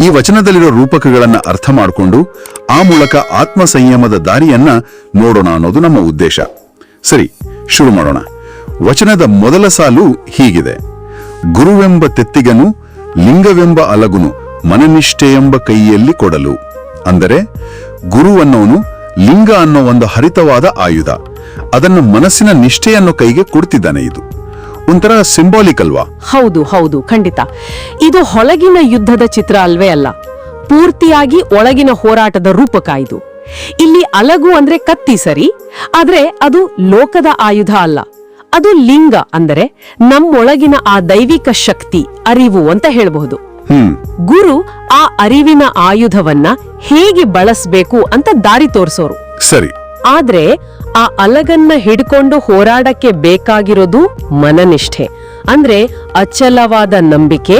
ಈ ವಚನದಲ್ಲಿರೋ ರೂಪಕಗಳನ್ನ ಅರ್ಥ ಮಾಡಿಕೊಂಡು ಆ ಮೂಲಕ ಆತ್ಮ ಸಂಯಮದ ದಾರಿಯನ್ನ ನೋಡೋಣ ಅನ್ನೋದು ನಮ್ಮ ಉದ್ದೇಶ. ಸರಿ, ಶುರು ಮಾಡೋಣ. ವಚನದ ಮೊದಲ ಸಾಲು ಹೀಗಿದೆ. ಗುರುವೆಂಬ ತೆತ್ತಿಗನು ಲಿಂಗವೆಂಬ ಅಲಗುನು ಮನನಿಷ್ಠೆ ಎಂಬ ಕೈಯಲ್ಲಿ ಕೊಡಲು. ಅಂದರೆ, ಗುರು ಅನ್ನೋನು ಲಿಂಗ ಅನ್ನೋ ಒಂದು ಹರಿತವಾದ ಆಯುಧ. ಅದನ್ನು ಮನಸ್ಸಿನ ನಿಷ್ಠೆಯನ್ನು ಕೈಗೆ ಕೊಡ್ತಿದ್ದಾನೆ ಇದು. ಒಂಥರ ಸಿಂಬಾಲಿಕ್ ಅಲ್ವಾ? ಹೌದು ಹೌದು ಖಂಡಿತ. ಇದು ಹೊಳಗಿನ ಯುದ್ಧದ ಚಿತ್ರ ಅಲ್ವೇ ಅಲ್ಲ. ಪೂರ್ತಿಯಾಗಿ ಒಳಗಿನ ಹೋರಾಟದ ರೂಪಕ ಇದು. ಇಲ್ಲಿ ಅಲಗು ಅಂದ್ರೆ ಕತ್ತಿ ಸರಿ ಆದ್ರೆ ಅದು ಲೋಕದ ಆಯುಧ ಅಲ್ಲ. ಅದು ಲಿಂಗ ಅಂದರೆ ನಮ್ಮೊಳಗಿನ ಆ ದೈವಿಕ ಶಕ್ತಿ ಅರಿವು ಅಂತ ಹೇಳಬಹುದು. ಗುರು ಆ ಅರಿವಿನ ಆಯುಧವನ್ನ ಹೇಗೆ ಬಳಸಬೇಕು ಅಂತ ದಾರಿ ತೋರಿಸೋರು. ಸರಿ. ಆದ್ರೆ ಆ ಅಲಗನ್ನ ಹಿಡ್ಕೊಂಡು ಹೋರಾಡಕ್ಕೆ ಬೇಕಾಗಿರೋದು ಮನನಿಷ್ಠೆ. ಅಂದ್ರೆ ಅಚಲವಾದ ನಂಬಿಕೆ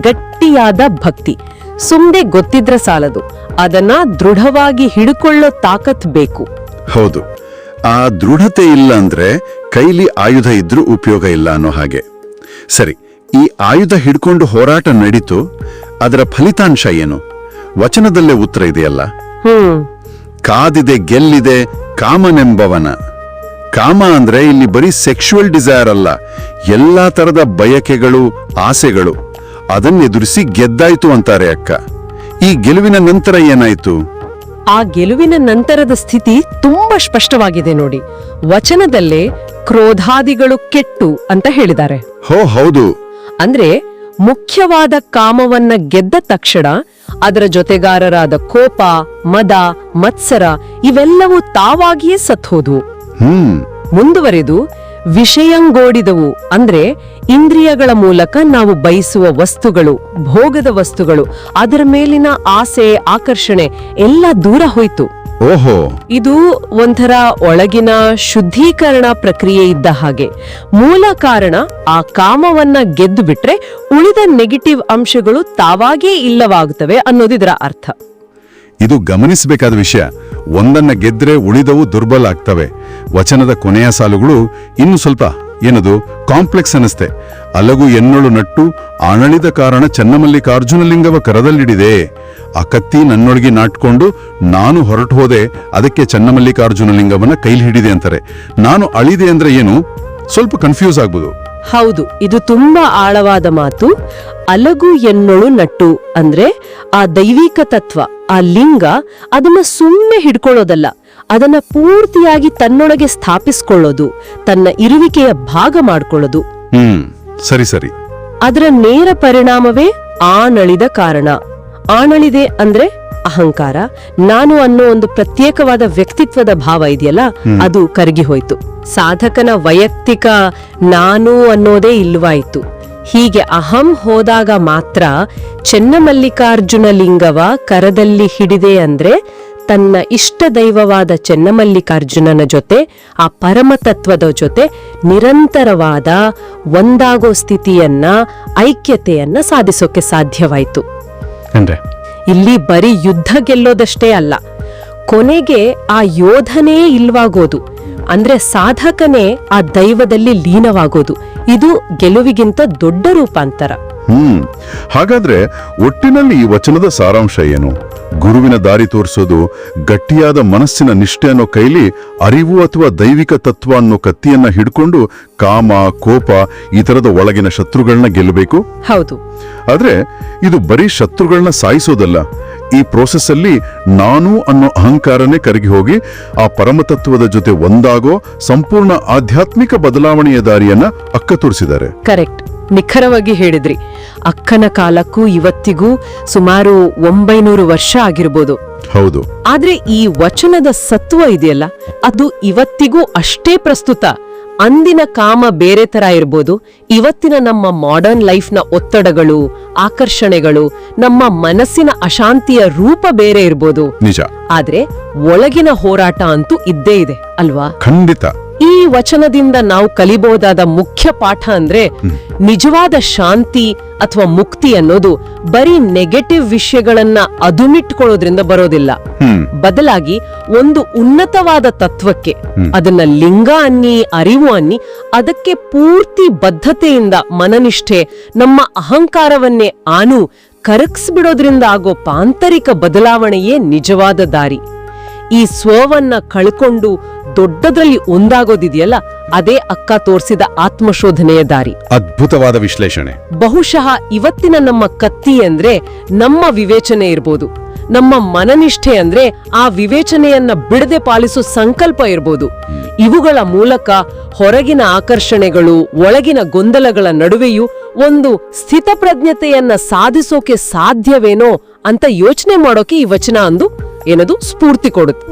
ಗಟ್ಟಿಯಾದ ಭಕ್ತಿ. ಸುಮ್ನೆ ಗೊತ್ತಿದ್ರ ಸಾಲದು. ಅದನ್ನ ದೃಢವಾಗಿ ಹಿಡ್ಕೊಳ್ಳೋ ತಾಕತ್ ಬೇಕು. ಹೌದು. ಆ ದೃಢತೆ ಇಲ್ಲ ಅಂದ್ರೆ ಕೈಲಿ ಆಯುಧ ಇದ್ರೂ ಉಪಯೋಗ ಇಲ್ಲ ಅನ್ನೋ ಹಾಗೆ. ಸರಿ ಈ ಆಯುಧ ಹಿಡ್ಕೊಂಡು ಹೋರಾಟ ನಡೀತು ಅದರ ಫಲಿತಾಂಶ ಏನು? ವಚನದಲ್ಲೇ ಉತ್ತರ ಇದೆಯಲ್ಲ? ಹ್ಮ್. ಕಾದಿದೆ ಗೆಲ್ಲಿದೆ ಕಾಮನೆಂಬವನ. ಕಾಮ ಅಂದ್ರೆ ಇಲ್ಲಿ ಬರೀ ಸೆಕ್ಷುವಲ್ ಡಿಸೈರ್ ಅಲ್ಲ ಎಲ್ಲಾ ತರದ ಬಯಕೆಗಳು ಆಸೆಗಳು. ಅದನ್ನೆದುರಿಸಿ ಗೆದ್ದಾಯ್ತು ಅಂತಾರೆ ಅಕ್ಕ. ಈ ಗೆಲುವಿನ ನಂತರ ಏನಾಯ್ತು? ಆ ಗೆಲುವಿನ ನಂತರದ ಸ್ಥಿತಿ ತುಂಬಾ ಸ್ಪಷ್ಟವಾಗಿದೆ ನೋಡಿ. ವಚನದಲ್ಲೇ ಕ್ರೋಧಾದಿಗಳು ಕೆಟ್ಟು ಅಂತ ಹೇಳಿದ್ದಾರೆ. ಹೋ ಹೌದು. ಅಂದ್ರೆ ಮುಖ್ಯವಾದ ಕಾಮವನ್ನ ಗೆದ್ದ ತಕ್ಷಣ ಅದರ ಜೊತೆಗಾರರಾದ ಕೋಪ ಮದ ಮತ್ಸರ ಇವೆಲ್ಲವೂ ತಾವಾಗಿಯೇ ಸತ್ಹೋದು ಮುಂದುವರೆದು ವಿಷಯಂಗೋಡಿದವು ಅಂದ್ರೆ ಇಂದ್ರಿಯಗಳ ಮೂಲಕ ನಾವು ಬಯಸುವ ವಸ್ತುಗಳು ಭೋಗದ ವಸ್ತುಗಳು ಅದರ ಮೇಲಿನ ಆಸೆ ಆಕರ್ಷಣೆ ಎಲ್ಲ ದೂರ ಹೋಯ್ತು. ಓಹೋ. ಇದು ಒಂಥರ ಒಳಗಿನ ಶುದ್ಧೀಕರಣ ಪ್ರಕ್ರಿಯೆ ಇದ್ದ ಹಾಗೆ. ಮೂಲ ಕಾರಣ ಆ ಕಾಮವನ್ನ ಗೆದ್ದು ಬಿಟ್ರೆ ಉಳಿದ ನೆಗೆಟಿವ್ ಅಂಶಗಳು ತಾವಾಗೇ ಇಲ್ಲವಾಗುತ್ತವೆ ಅನ್ನೋದಿದರ ಅರ್ಥ. ಇದು ಗಮನಿಸಬೇಕಾದ ವಿಷಯ. ಒಂದನ್ನ ಗೆದ್ರೆ ಉಳಿದವು ದುರ್ಬಲ ಆಗ್ತವೆ. ವಚನದ ಕೊನೆಯ ಸಾಲುಗಳು ಇನ್ನು ಸ್ವಲ್ಪ ಏನದು? ಕಾಂಪ್ಲೆಕ್ಸ್ ಅನಿಸ್ತೆ ಅಲಗು ಎನ್ನೊಳು ನಟ್ಟು ಆಣಳಿದ ಕಾರಣ ಚನ್ನಮಲ್ಲಿಕಾರ್ಜುನಲಿಂಗವ ಕರದಲ್ಲಿಡಿದೆ. ಆ ಕತ್ತಿ ನನ್ನೊಳಗೆ ನಾಟ್ಕೊಂಡು ನಾನು ಹೊರಟು ಹೋದೆ, ಅದಕ್ಕೆ ಚನ್ನಮಲ್ಲಿಕಾರ್ಜುನ ಲಿಂಗವನ್ನ ಕೈಲಿ ಹಿಡಿದೆ ಅಂತಾರೆ. ನಾನು ಅಳಿದೆ ಅಂದ್ರೆ ಏನು? ಸ್ವಲ್ಪ ಕನ್ಫ್ಯೂಸ್ ಆಗ್ಬೋದು. ಹೌದು, ಇದು ತುಂಬಾ ಆಳವಾದ ಮಾತು. ಅಲಗು ಎನ್ನೊಳು ನಟ್ಟು ಅಂದ್ರೆ ಆ ದೈವಿಕ ತತ್ವ, ಆ ಲಿಂಗ ಅದನ್ನ ಸುಮ್ಮನೆ ಹಿಡ್ಕೊಳ್ಳೋದಲ್ಲ. ಅದನ್ನ ಪೂರ್ತಿಯಾಗಿ ತನ್ನೊಳಗೆ ಸ್ಥಾಪಿಸ್ಕೊಳ್ಳೋದು ತನ್ನ ಇರುವಿಕೆಯ ಭಾಗ ಮಾಡಿಕೊಳ್ಳೋದು. ಹ್ಮ್ ಸರಿ ಸರಿ. ಅದರ ನೇರ ಪರಿಣಾಮವೇ ಆನಳಿದ ಕಾರಣ. ಆನಳಿದೆ ಅಂದ್ರೆ ಅಹಂಕಾರ. ನಾನು ಅನ್ನೋ ಒಂದು ಪ್ರತ್ಯೇಕವಾದ ವ್ಯಕ್ತಿತ್ವದ ಭಾವ ಇದೆಯಲ್ಲ ಅದು ಕರಗಿ ಹೋಯ್ತು. ಸಾಧಕನ ವೈಯಕ್ತಿಕ ನಾನು ಅನ್ನೋದೇ ಇಲ್ವಾಯ್ತು. ಹೀಗೆ ಅಹಂ ಹೋದಾಗ ಮಾತ್ರ ಚೆನ್ನಮಲ್ಲಿಕಾರ್ಜುನ ಲಿಂಗವ ಕರದಲ್ಲಿ ಹಿಡಿದೆ ಅಂದ್ರೆ ತನ್ನ ಇಷ್ಟ ದೈವವಾದ ಚೆನ್ನಮಲ್ಲಿಕಾರ್ಜುನನ ಜೊತೆ ಆ ಪರಮತತ್ವದ ಜೊತೆ ನಿರಂತರವಾದ ಒಂದಾಗೋ ಸ್ಥಿತಿಯನ್ನ ಐಕ್ಯತೆಯನ್ನ ಸಾಧಿಸೋಕೆ ಸಾಧ್ಯವಾಯಿತು. ಅಂದ್ರೆ? ಇಲ್ಲಿ ಬರೀ ಯುದ್ಧ ಗೆಲ್ಲೋದಷ್ಟೇ ಅಲ್ಲ ಕೊನೆಗೆ ಆ ಯೋಧನೇ ಇಲ್ವಾಗೋದು ಅಂದ್ರೆ ಸಾಧಕನೇ ಆ ದೈವದಲ್ಲಿ ಲೀನವಾಗೋದು ಇದು ಗೆಲುವಿಗಿಂತ ದೊಡ್ಡ ರೂಪಾಂತರ. ಹ್ಮ್ ಹಾಗಾದ್ರೆ ಒಟ್ಟಿನಲ್ಲಿ ಈ ವಚನದ ಸಾರಾಂಶ ಏನು? ಗುರುವಿನ ದಾರಿ ತೋರಿಸೋದು ಗಟ್ಟಿಯಾದ ಮನಸ್ಸಿನ ನಿಷ್ಠೆ ಅನ್ನೋ ಕೈಲಿ ಅರಿವು ಅಥವಾ ದೈವಿಕ ತತ್ವ ಅನ್ನೋ ಕತ್ತಿಯನ್ನ ಹಿಡ್ಕೊಂಡು ಕಾಮ ಕೋಪ ಈ ತರದ ಒಳಗಿನ ಶತ್ರುಗಳನ್ನ ಗೆಲ್ಲಬೇಕು? ಹೌದು. ಆದ್ರೆ ಇದು ಬರೀ ಶತ್ರುಗಳನ್ನ ಸಾಯಿಸೋದಲ್ಲ. ಈ ಪ್ರೋಸೆಸ್ ಅಲ್ಲಿ ನಾನು ಅನ್ನೋ ಅಹಂಕಾರನೇ ಕರಗಿ ಹೋಗಿ ಆ ಪರಮತತ್ವದ ಜೊತೆ ಒಂದಾಗೋ ಸಂಪೂರ್ಣ ಆಧ್ಯಾತ್ಮಿಕ ಬದಲಾವಣೆಯ ದಾರಿಯನ್ನ ಅಕ್ಕ ತೋರಿಸಿದ್ದಾರೆ. ಕರೆಕ್ಟ್ ನಿಖರವಾಗಿ ಹೇಳಿದ್ರಿ. ಅಕ್ಕನ ಕಾಲಕ್ಕೂ ಇವತ್ತಿಗೂ ಸುಮಾರು ಒಂಬೈನೂರು ವರ್ಷ ಆಗಿರ್ಬೋದು. ಹೌದು. ಆದ್ರೆ ಈ ವಚನದ ಸತ್ವ ಇದೆಯಲ್ಲ? ಅದು ಇವತ್ತಿಗೂ ಅಷ್ಟೇ ಪ್ರಸ್ತುತ. ಅಂದಿನ ಕಾಮ ಬೇರೆ ತರ ಇರ್ಬೋದು. ಇವತ್ತಿನ ನಮ್ಮ ಮಾಡರ್ನ್ ಲೈಫ್ನ ಒತ್ತಡಗಳು ಆಕರ್ಷಣೆಗಳು ನಮ್ಮ ಮನಸ್ಸಿನ ಅಶಾಂತಿಯ ರೂಪ ಬೇರೆ ಇರ್ಬೋದು. ನಿಜ. ಆದ್ರೆ ಒಳಗಿನ ಹೋರಾಟ ಅಂತೂ ಇದ್ದೇ ಇದೆ ಅಲ್ವಾ? ಖಂಡಿತ. ಈ ವಚನದಿಂದ ನಾವು ಕಲಿಬಹುದಾದ ಮುಖ್ಯ ಪಾಠ ಅಂದ್ರೆ ನಿಜವಾದ ಶಾಂತಿ ಅಥವಾ ಮುಕ್ತಿ ಅನ್ನೋದು ಬರೀ ನೆಗೆಟಿವ್ ವಿಷಯಗಳನ್ನ ಅದುಮಿಟ್ಕೊಳ್ಳೋದ್ರಿಂದ ಬರೋದಿಲ್ಲ. ಬದಲಾಗಿ ಒಂದು ಉನ್ನತವಾದ ತತ್ವಕ್ಕೆ ಅದನ್ನ ಲಿಂಗ ಅನ್ನಿ, ಅರಿವು ಅನ್ನಿ, ಅದಕ್ಕೆ ಪೂರ್ತಿ ಬದ್ಧತೆಯಿಂದ ಮನನಿಷ್ಠೆ, ನಮ್ಮ ಅಹಂಕಾರವನ್ನೇ ಆನು, ಕರಗಿಸ್ಬಿಡೋದ್ರಿಂದ ಆಗೋ ಪಾಂತರಿಕ ಬದಲಾವಣೆಯೇ ನಿಜವಾದ ದಾರಿ. ಈ ಸ್ವವನ್ನ ಕಳ್ಕೊಂಡು ದೊಡ್ಡದ್ರಲ್ಲಿ ಒಂದಾಗೋದಿದೆಯಲ್ಲ ಅದೇ ಅಕ್ಕ ತೋರಿಸಿದ ಆತ್ಮಶೋಧನೆಯ ದಾರಿ. ಅದ್ಭುತವಾದ ವಿಶ್ಲೇಷಣೆ. ಬಹುಶಃ ಇವತ್ತಿನ ನಮ್ಮ ಕತ್ತಿ ಅಂದ್ರೆ ನಮ್ಮ ವಿವೇಚನೆ ಇರ್ಬೋದು. ನಮ್ಮ ಮನನಿಷ್ಠೆ ಅಂದ್ರೆ ಆ ವಿವೇಚನೆಯನ್ನ ಬಿಡದೆ ಪಾಲಿಸೋ ಸಂಕಲ್ಪ ಇರ್ಬೋದು. ಇವುಗಳ ಮೂಲಕ ಹೊರಗಿನ ಆಕರ್ಷಣೆಗಳು ಒಳಗಿನ ಗೊಂದಲಗಳ ನಡುವೆಯೂ ಒಂದು ಸ್ಥಿತಪ್ರಜ್ಞತೆಯನ್ನ ಸಾಧಿಸೋಕೆ ಸಾಧ್ಯವೇನೋ ಅಂತ ಯೋಚನೆ ಮಾಡೋಕೆ ಈ ವಚನ ಅಂದು ಏನದು ಸ್ಫೂರ್ತಿ ಕೊಡುತ್ತೆ.